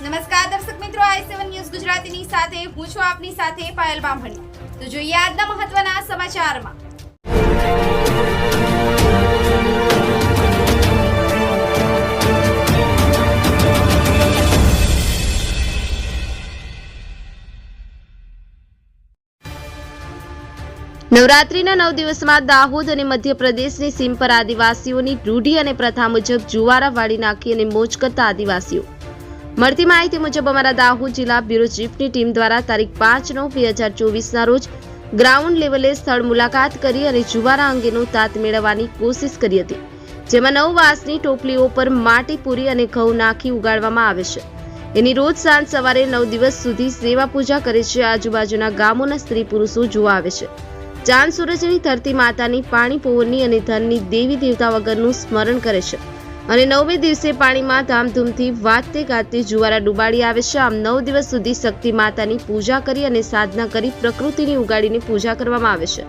નમસ્કાર, દર્શક મિત્રો, આઈ સેવન ન્યૂઝ ગુજરાતીની સાથે, હું છું આપની સાથે પાયલ બામણી. તો જોઈએ આજના મહત્વના સમાચારમાં. નવરાત્રીના નવ દિવસમાં દાહોદ અને મધ્યપ્રદેશની સીમ પર આદિવાસીઓની રૂઢી અને પ્રથા મુજબ જુવારા વાળી નાખી અને મોજ કરતા આદિવાસીઓ. મળતી માહિતી મુજબ અમારા દાહોદ જિલ્લા બ્યુરો ચીફની ટીમ દ્વારા તારીખ પાંચ નવ બે હજાર ચોવીસના રોજ ગ્રાઉન્ડ લેવલે સ્થળ મુલાકાત કરી અને જુવારા અંગેનો તાત મેળવવાની કોશિશ કરી હતી, જેમાં નવ વાસની ટોપલીઓ પર માટી પૂરી અને ઘઉં નાખી ઉગાડવામાં આવે છે. એની રોજ સાંજ સવારે નવ દિવસ સુધી સેવા પૂજા કરે છે. આજુબાજુના ગામોના સ્ત્રી પુરુષો જોવા આવે છે. ચાંદ સૂરજની ધરતી માતાની પાણી પવનની અને ધનની દેવી દેવતા વગરનું સ્મરણ કરે છે. અને નવમે દિવસે પાણીમાં ધામધૂમથી વાતે ગાતે જુવારા ડુબાડી આવે છે. આમ નવ દિવસ સુધી શક્તિ માતાની પૂજા કરી અને સાધના કરી પ્રકૃતિની ઉગાડીને પૂજા કરવામાં આવે છે.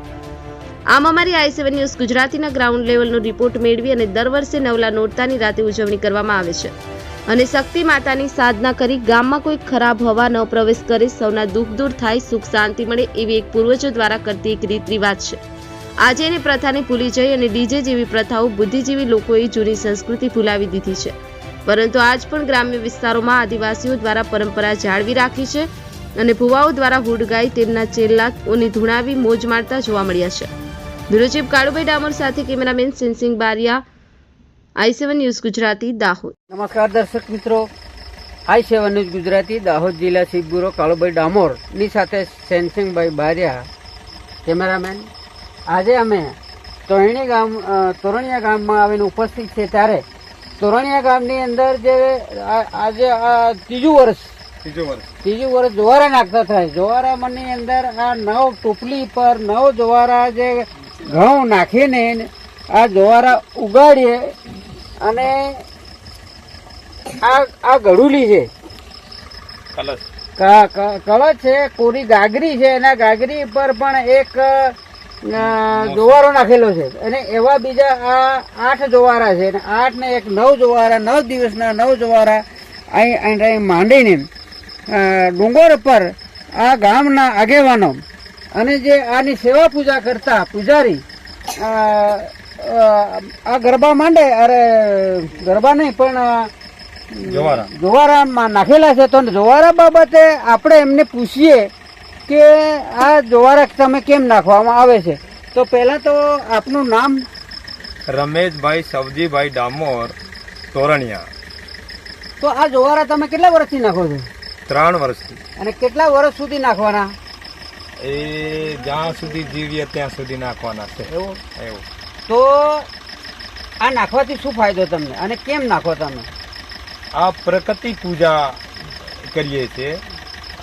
આમ અમારી આઈ સેવન ન્યૂઝ ગુજરાતીના ગ્રાઉન્ડ લેવલનો રિપોર્ટ મેળવી અને દર વર્ષે નવલા નોરતાની રાતે ઉજવણી કરવામાં આવે છે. અને શક્તિ માતાની સાધના કરી ગામમાં કોઈ ખરાબ હવા ન પ્રવેશ કરે, સૌના દુઃખ દૂર થાય, સુખ શાંતિ મળે એવી એક પૂર્વજો દ્વારા કરતી એક રીત રિવાજ છે. આજે એની પ્રથાને ભૂલી જઈ અને ડીજે જેવી પ્રથાઓ બુદ્ધિજીવી લોકોએ જૂની સંસ્કૃતિ ભૂલાવી દીધી છે. પરંતુ આજ પણ ગ્રામ્ય વિસ્તારોમાં આદિવાસીઓ દ્વારા પરંપરા જાળવી રાખી છે અને ભુવાઓ દ્વારા હુડગાઈ તેમના ઓની ધૂણાવી મોજ મારતા જોવા મળ્યા છે. ચીફ કાળુભાઈ ડામોર સાથે cameraman સિંહસિંહ Bariya, I seven news Gujarati, Dahod. નમસ્કાર દર્શક મિત્રો. I seven news Gujarati, Dahod જિલ્લા શિવ બ્યુરો કાળુભાઈ ડામોરની સાથે સેનસિંગભાઈ બારિયા, કેમેરામેન આજે અમે તોરણી ગામ તોરણિયા ગામમાં આવીને ઉપસ્થિત છે ત્યારે. તોરણિયા ગામની અંદર જે આજે આ ત્રીજું વર્ષ ત્રીજું વર્ષ. જોવારા નાખતા થાય. જુવારામાંની અંદર આ નવ ટોપલી પર નવ જોવારા જે ઘઉં નાખીને આ જોવારા ઉગાડીએ અને આ આ ગળુલી છે. કલશ. ક- કળશ છે કોરી ગાગરી છે. એના ગાગરી પર પણ એક જોવારો નાખેલો છે. અને એવા બીજા આ આઠ જોવારા છે. અને આઠ ને એક નવ જોવારા નવ દિવસના નવ જોવારા અહીં અહીં માંડીને ડુંગર પર આ ગામના આગેવાનો અને જે આની સેવા પૂજા કરતા પૂજારી આ ગરબા માંડે અરે ગરબા નહીં પણ જોવારા. જોવારામાં નાખેલા છે. તો જોવારા બાબતે આપણે એમને પૂછીએ કે આ જોવારા તમે કેમ નાખવામાં આવે છે? તો પહેલા તો આપનું નામ? રમેશભાઈ સવજીભાઈ ડામોર તોરણિયા. તો આ જોવારા તમે કેટલા વર્ષથી નાખો છો? ત્રણ વર્ષથી. અને કેટલા વર્ષ સુધી નાખવાના? એ જ્યાં સુધી જીવીએ ત્યાં સુધી નાખવાના છે. એવું? એવું. તો આ નાખવાથી શું ફાયદો તમને? અને કેમ નાખો તમે? આ પ્રકૃતિ પૂજા કરીએ છીએ.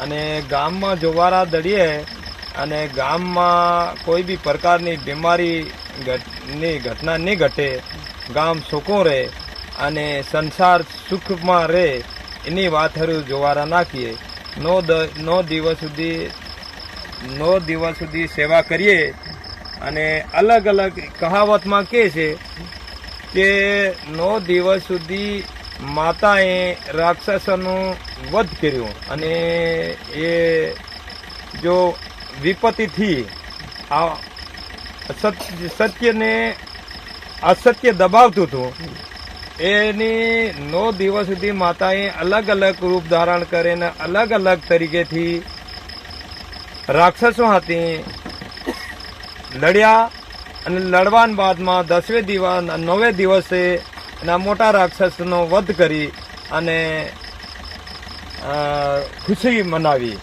અને ગામમાં જોવારા દળીએ અને ગામમાં કોઈ બી પ્રકારની બીમારી ની ઘટના નહીં ઘટે, ગામ સુખું રહે અને સંસાર સુખમાં રહે, એની વાત હરું જોવારા નાખીએ. નો નો દિવસ સુધી, નો દિવસ સુધી સેવા કરીએ અને અલગ અલગ કહાવતમાં કે છે કે નો દિવસ સુધી માતાએ રાક્ષસનો વધ કર્યું અને એ જો વિપત્તિથી આ સત્ય સત્યને અસત્ય દબાવતું હતું, એની નો દિવસ સુધી માતાએ અલગ અલગ રૂપ ધારણ કરીને અલગ અલગ તરીકેથી રાક્ષસો હતી લડ્યા અને લડવાન બાદમાં દસમે દિવસ નવે દિવસે એના મોટા રાક્ષસનો વધ કરી અને ખુશી મનાવી.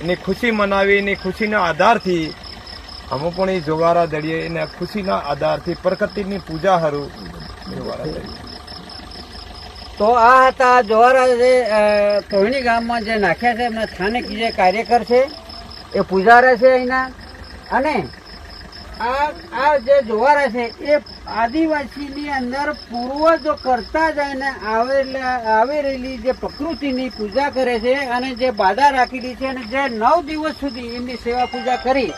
એની ખુશી મનાવી, એની ખુશીના આધારથી અમે પણ એ જોવારા દળીએ એના ખુશીના આધારથી પ્રકૃતિની પૂજા હારું તો આ હતા જોવારા જે કોહણી ગામમાં જે નાખ્યા છે, એમના સ્થાનિક જે કાર્યકર છે, એ પૂજારા છે અહીંના. અને આ આ જે જોવારા છે, એ આદિવાસીની અંદર પૂર્વજો કરતા જ એને આવી રહેલી જે પ્રકૃતિની પૂજા કરે છે અને જે બાધા રાખેલી છે અને જે નવ દિવસ સુધી એમની સેવા પૂજા કરી,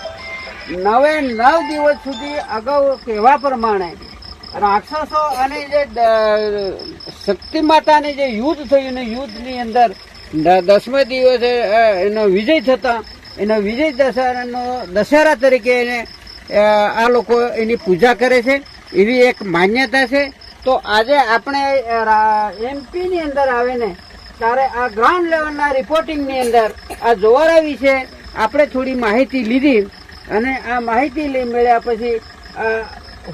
નવે નવ દિવસ સુધી અગાઉ કહેવા પ્રમાણે રાક્ષસો અને જે શક્તિ માતાને જે યુદ્ધ થયું ને યુદ્ધની અંદર દસમા દિવસે એનો વિજય થતા, એનો વિજય દશહરાનો દશેરા તરીકે એને આ લોકો એની પૂજા કરે છે. એવી એક માન્યતા છે. તો આજે આપણે એમપીની અંદર આવે ને ત્યારે આ ગ્રાઉન્ડ લેવલના રિપોર્ટિંગની અંદર આ જોવારા વિશે આપણે થોડી માહિતી લીધી અને આ માહિતી લઈ મળ્યા પછી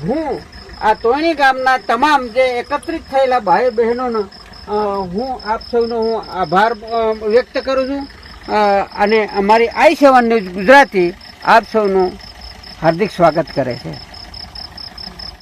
હું આ તોણી ગામના તમામ જે એકત્રિત થયેલા ભાઈ બહેનોનો હું આપ સૌનો હું આભાર વ્યક્ત કરું છું. અને અમારી આઈ સેવન ન્યૂઝ ગુજરાતી આપ સૌનું હાર્દિક સ્વાગત કરે છે.